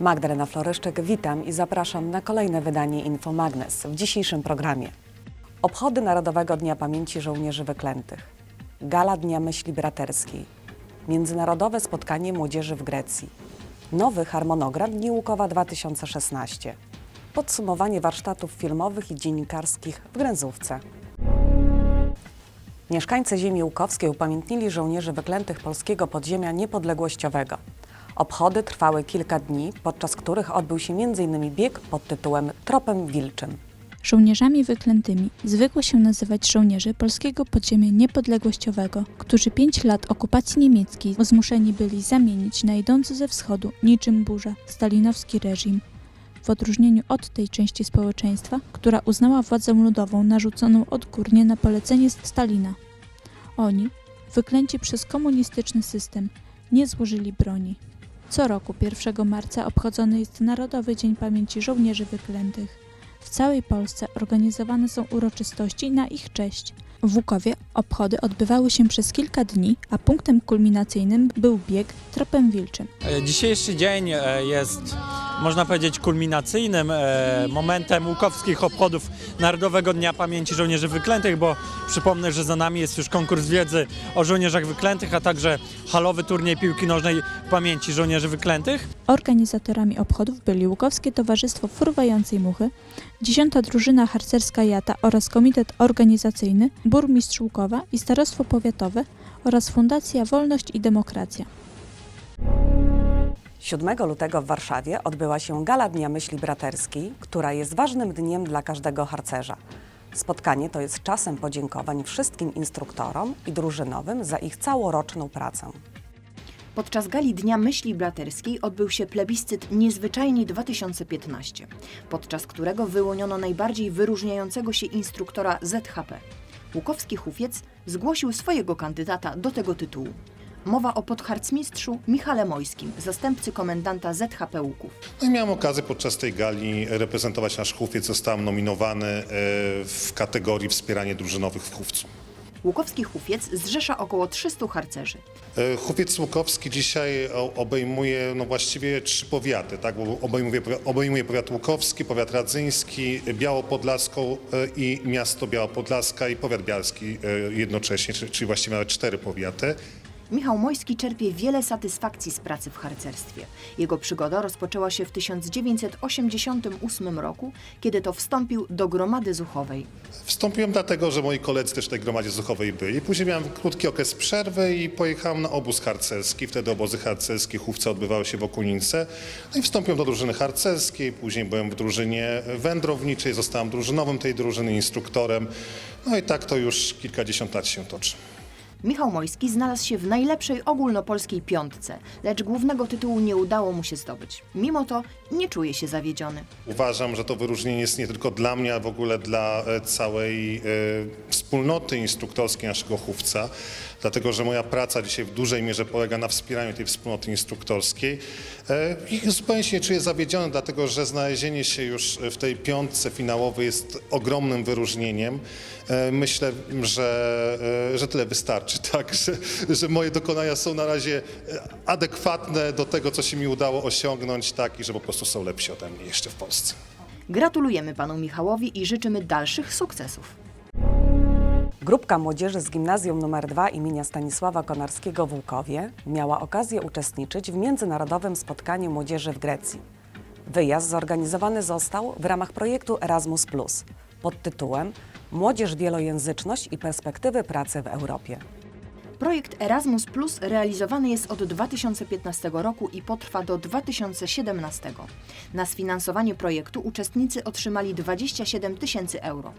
Magdalena Floryszczyk, witam i zapraszam na kolejne wydanie Info Magnes w dzisiejszym programie. Obchody Narodowego Dnia Pamięci Żołnierzy Wyklętych, Gala Dnia Myśli Braterskiej, Międzynarodowe Spotkanie Młodzieży w Grecji, nowy harmonogram Dni Łukowa 2016, podsumowanie warsztatów filmowych i dziennikarskich w Gręzówce. Mieszkańcy ziemi łukowskiej upamiętnili żołnierzy wyklętych polskiego podziemia niepodległościowego. Obchody trwały kilka dni, podczas których odbył się m.in. bieg pod tytułem Tropem Wilczym. Żołnierzami wyklętymi zwykło się nazywać żołnierzy polskiego podziemia niepodległościowego, którzy pięć lat okupacji niemieckiej zmuszeni byli zamienić na idący ze wschodu, niczym burza, stalinowski reżim. W odróżnieniu od tej części społeczeństwa, która uznała władzę ludową narzuconą odgórnie na polecenie Stalina. Oni, wyklęci przez komunistyczny system, nie złożyli broni. Co roku 1 marca obchodzony jest Narodowy Dzień Pamięci Żołnierzy Wyklętych. W całej Polsce organizowane są uroczystości na ich cześć. W Łukowie obchody odbywały się przez kilka dni, a punktem kulminacyjnym był bieg tropem wilczym. E, Dzisiejszy dzień e, jest, można powiedzieć, kulminacyjnym e, momentem łukowskich obchodów Narodowego Dnia Pamięci Żołnierzy Wyklętych, bo przypomnę, że za nami jest już konkurs wiedzy o żołnierzach wyklętych, a także halowy turniej piłki nożnej pamięci żołnierzy wyklętych. Organizatorami obchodów byli Łukowskie Towarzystwo Fruwającej Muchy, 10. Drużyna Harcerska Jata oraz Komitet Organizacyjny, Burmistrz Łukowa i Starostwo Powiatowe oraz Fundacja Wolność i Demokracja. 7 lutego w Warszawie odbyła się Gala Dnia Myśli Braterskiej, która jest ważnym dniem dla każdego harcerza. Spotkanie to jest czasem podziękowań wszystkim instruktorom i drużynowym za ich całoroczną pracę. Podczas gali Dnia Myśli Braterskiej odbył się plebiscyt Niezwyczajni 2015, podczas którego wyłoniono najbardziej wyróżniającego się instruktora ZHP. Łukowski Hufiec zgłosił swojego kandydata do tego tytułu. Mowa o podharcmistrzu Michale Mojskim, zastępcy komendanta ZHP Łuków. No i miałem okazję podczas tej gali reprezentować nasz Chówiec. Zostałem nominowany e, w kategorii wspieranie drużynowych w Chówcu. Łukowski Hufiec zrzesza około 300 harcerzy. E, Chówiec Łukowski dzisiaj obejmuje no właściwie trzy powiaty, tak? bo obejmuje, obejmuje powiat łukowski, powiat radzyński, Białopodlaską e, i miasto Białopodlaska i powiat bialski jednocześnie, czyli czyli właściwie nawet cztery powiaty. Michał Mojski czerpie wiele satysfakcji z pracy w harcerstwie. Jego przygoda rozpoczęła się w 1988 roku, kiedy to wstąpił do Gromady Zuchowej. Wstąpiłem dlatego, że moi koledzy też w tej gromadzie zuchowej byli. Później miałem krótki okres przerwy i pojechałem na obóz harcerski. Wtedy obozy harcerskie chówce odbywały się w Okunince. No i wstąpiłem do drużyny harcerskiej, później byłem w drużynie wędrowniczej, zostałem drużynowym tej drużyny, instruktorem. No i tak to już kilkadziesiąt lat się toczy. Michał Mojski znalazł się w najlepszej ogólnopolskiej piątce, lecz głównego tytułu nie udało mu się zdobyć. Mimo to nie czuje się zawiedziony. Uważam, że to wyróżnienie jest nie tylko dla mnie, ale w ogóle dla e, całej e, wspólnoty instruktorskiej naszego chówca, dlatego że moja praca dzisiaj w dużej mierze polega na wspieraniu tej wspólnoty instruktorskiej e, i zupełnie się nie czuję zawiedziony, dlatego że znalezienie się już w tej piątce finałowej jest ogromnym wyróżnieniem. E, Myślę, że, e, że tyle wystarczy, tak, że, że moje dokonania są na razie adekwatne do tego, co się mi udało osiągnąć, tak, i że po prostu są lepsi ode mnie jeszcze w Polsce. Gratulujemy panu Michałowi i życzymy dalszych sukcesów. Grupka młodzieży z Gimnazjum nr 2 imienia Stanisława Konarskiego w Łukowie miała okazję uczestniczyć w międzynarodowym spotkaniu młodzieży w Grecji. Wyjazd zorganizowany został w ramach projektu Erasmus pod tytułem Młodzież, wielojęzyczność i perspektywy pracy w Europie. Projekt Erasmus Plus realizowany jest od 2015 roku i potrwa do 2017. Na sfinansowanie projektu uczestnicy otrzymali 27 tysięcy euro.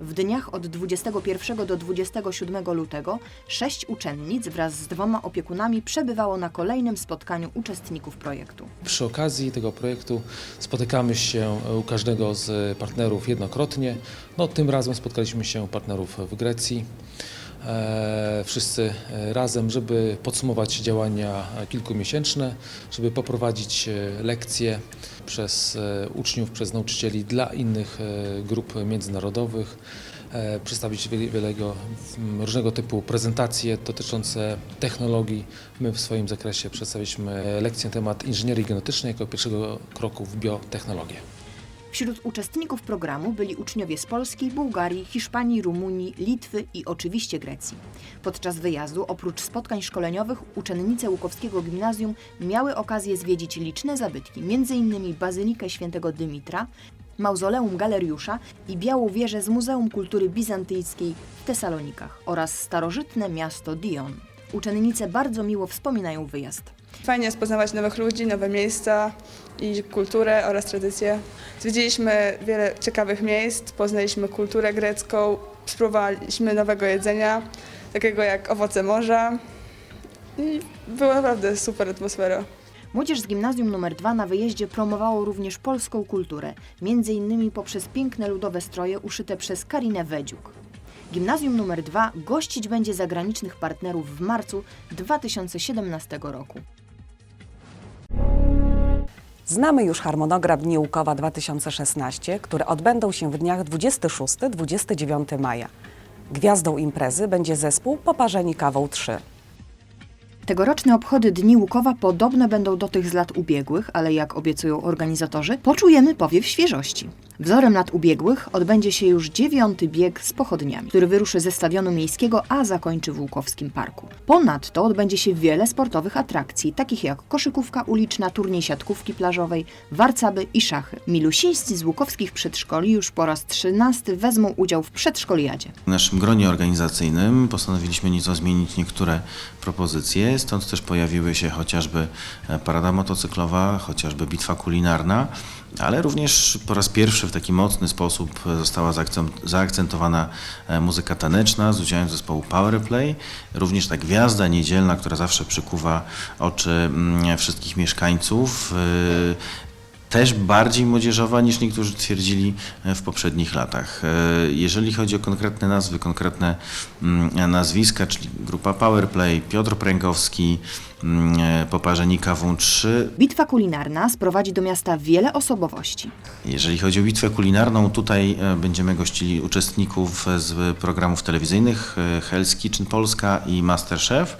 W dniach od 21 do 27 lutego sześć uczennic wraz z dwoma opiekunami przebywało na kolejnym spotkaniu uczestników projektu. Przy okazji tego projektu spotykamy się u każdego z partnerów jednokrotnie. No, tym razem spotkaliśmy się partnerów w Grecji. E, wszyscy e, razem, żeby podsumować działania kilkumiesięczne, żeby poprowadzić e, lekcje przez uczniów, przez nauczycieli dla innych grup międzynarodowych, przedstawić wiele- wielego, m, różnego typu prezentacje dotyczące technologii. My w swoim zakresie przedstawiliśmy lekcję na temat inżynierii genetycznej jako pierwszego kroku w biotechnologię. Wśród uczestników programu byli uczniowie z Polski, Bułgarii, Hiszpanii, Rumunii, Litwy i oczywiście Grecji. Podczas wyjazdu, oprócz spotkań szkoleniowych, uczennice Łukowskiego Gimnazjum miały okazję zwiedzić liczne zabytki, m.in. Bazylikę Świętego Dymitra, Mauzoleum Galeriusza i Białą Wieżę z Muzeum Kultury Bizantyjskiej w Tesalonikach oraz starożytne miasto Dion. Uczennice bardzo miło wspominają wyjazd. Fajnie jest poznawać nowych ludzi, nowe miejsca i kulturę oraz tradycje. Zwiedziliśmy wiele ciekawych miejsc, poznaliśmy kulturę grecką, spróbowaliśmy nowego jedzenia, takiego jak owoce morza i była naprawdę super atmosfera. Młodzież z gimnazjum nr 2 na wyjeździe promowało również polską kulturę, między innymi poprzez piękne ludowe stroje uszyte przez Karinę Wedziuk. Gimnazjum nr 2 gościć będzie zagranicznych partnerów w marcu 2017 roku. Znamy już harmonogram Dni Łukowa 2016, które odbędą się w dniach 26-29 maja. Gwiazdą imprezy będzie zespół Poparzeni Kawą 3. Tegoroczne obchody Dni Łukowa podobne będą do tych z lat ubiegłych, ale jak obiecują organizatorzy, poczujemy powiew świeżości. Wzorem lat ubiegłych odbędzie się już dziewiąty bieg z pochodniami, który wyruszy ze stadionu miejskiego, a zakończy w Łukowskim Parku. Ponadto odbędzie się wiele sportowych atrakcji, takich jak koszykówka uliczna, turniej siatkówki plażowej, warcaby i szachy. Milusińscy z łukowskich przedszkoli już po raz trzynasty wezmą udział w przedszkoliadzie. W naszym gronie organizacyjnym postanowiliśmy nieco zmienić niektóre propozycje, stąd też pojawiły się chociażby e, parada motocyklowa, chociażby bitwa kulinarna, ale również po raz pierwszy w taki mocny sposób została zaakcent- zaakcentowana e, muzyka taneczna z udziałem zespołu Powerplay, również ta gwiazda niedzielna, która zawsze przykuwa oczy mm, wszystkich mieszkańców. Też bardziej młodzieżowa niż niektórzy twierdzili e, w poprzednich latach. E, Jeżeli chodzi o konkretne nazwy, konkretne mm, nazwiska, czyli grupa Powerplay, Piotr Pręgowski, mm, e, Poparzenika W3. Bitwa kulinarna sprowadzi do miasta wiele osobowości. Jeżeli chodzi o bitwę kulinarną, tutaj będziemy gościli uczestników z programów telewizyjnych Hell's Kitchen Polska i Masterchef.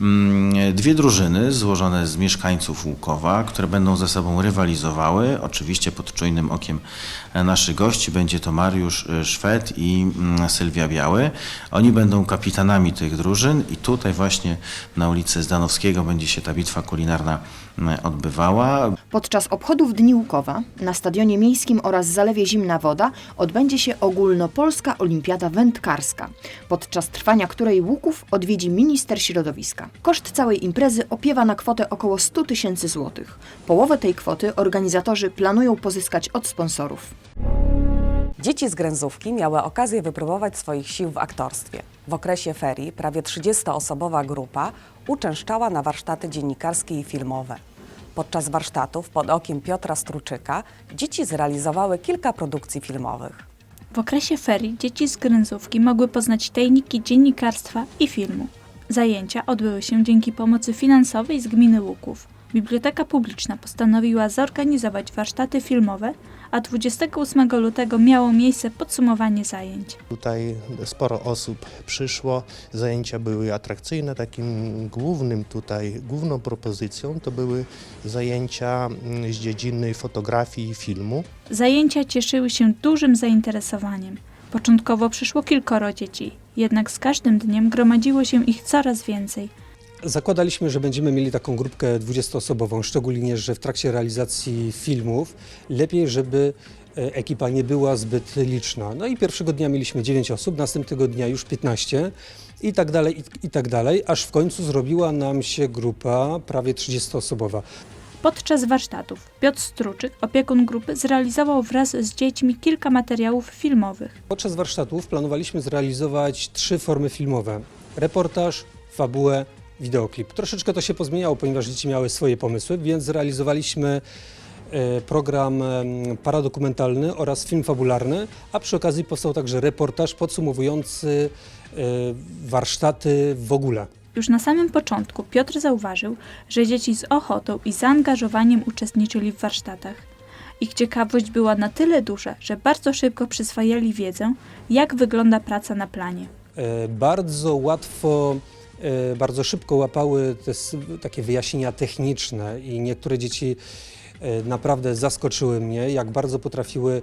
Mm, Dwie drużyny złożone z mieszkańców Łukowa, które będą ze sobą rywalizowały. Oczywiście pod czujnym okiem naszych gości będzie to Mariusz e, Szwed i mm, Sylwia Biały. Oni będą kapitanami tych drużyn i tutaj właśnie na ulicy Zdanowskiego będzie się ta bitwa kulinarna odbywała. Podczas obchodów Dni Łukowa na Stadionie Miejskim oraz Zalewie Zimna Woda odbędzie się ogólnopolska olimpiada wędkarska, podczas trwania której Łuków odwiedzi minister środowiska. Koszt całej imprezy opiewa na kwotę około 100 tysięcy złotych. Połowę tej kwoty organizatorzy planują pozyskać od sponsorów. Dzieci z Gręzówki miały okazję wypróbować swoich sił w aktorstwie. W okresie ferii prawie 30-osobowa grupa uczęszczała na warsztaty dziennikarskie i filmowe. Podczas warsztatów pod okiem Piotra Struczyka dzieci zrealizowały kilka produkcji filmowych. W okresie ferii dzieci z Gręzówki mogły poznać tajniki dziennikarstwa i filmu. Zajęcia odbyły się dzięki pomocy finansowej z gminy Łuków. Biblioteka Publiczna postanowiła zorganizować warsztaty filmowe, a 28 lutego miało miejsce podsumowanie zajęć. Tutaj sporo osób przyszło, zajęcia były atrakcyjne. Takim głównym tutaj, główną propozycją to były zajęcia mm, z dziedziny fotografii i filmu. Zajęcia cieszyły się dużym zainteresowaniem. Początkowo przyszło kilkoro dzieci, jednak z każdym dniem gromadziło się ich coraz więcej. Zakładaliśmy, że będziemy mieli taką grupkę 20-osobową, szczególnie, że w trakcie realizacji filmów lepiej, żeby e, ekipa nie była zbyt liczna. No i pierwszego dnia mieliśmy 9 osób, następnego dnia już 15 i tak dalej, i, i tak dalej, aż w końcu zrobiła nam się grupa prawie 30-osobowa. Podczas warsztatów Piotr Struczyk, opiekun grupy, zrealizował wraz z dziećmi kilka materiałów filmowych. Podczas warsztatów planowaliśmy zrealizować trzy formy filmowe. Reportaż, fabułę, wideoklip. Troszeczkę to się pozmieniało, ponieważ dzieci miały swoje pomysły, więc zrealizowaliśmy e, program paradokumentalny oraz film fabularny, a przy okazji powstał także reportaż podsumowujący e, warsztaty w ogóle. Już na samym początku Piotr zauważył, że dzieci z ochotą i zaangażowaniem uczestniczyli w warsztatach. Ich ciekawość była na tyle duża, że bardzo szybko przyswajali wiedzę, jak wygląda praca na planie. E, Bardzo łatwo, bardzo szybko łapały te takie wyjaśnienia techniczne i niektóre dzieci e, naprawdę zaskoczyły mnie, jak bardzo potrafiły,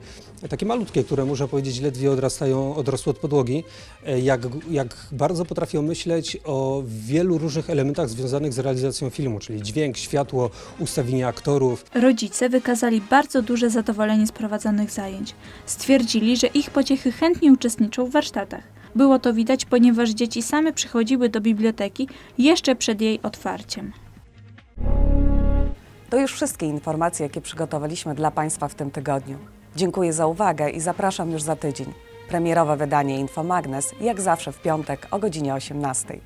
takie malutkie, które można powiedzieć ledwie odrastają, odrosły od podłogi, e, jak, jak bardzo potrafią myśleć o wielu różnych elementach związanych z realizacją filmu, czyli dźwięk, światło, ustawienie aktorów, Rodzice wykazali bardzo duże zadowolenie z prowadzonych zajęć. Stwierdzili, że ich pociechy chętnie uczestniczą w warsztatach. Było to widać, ponieważ dzieci same przychodziły do biblioteki jeszcze przed jej otwarciem. To już wszystkie informacje, jakie przygotowaliśmy dla Państwa w tym tygodniu. Dziękuję za uwagę i zapraszam już za tydzień. Premierowe wydanie Infomagnes, jak zawsze w piątek o godzinie 18.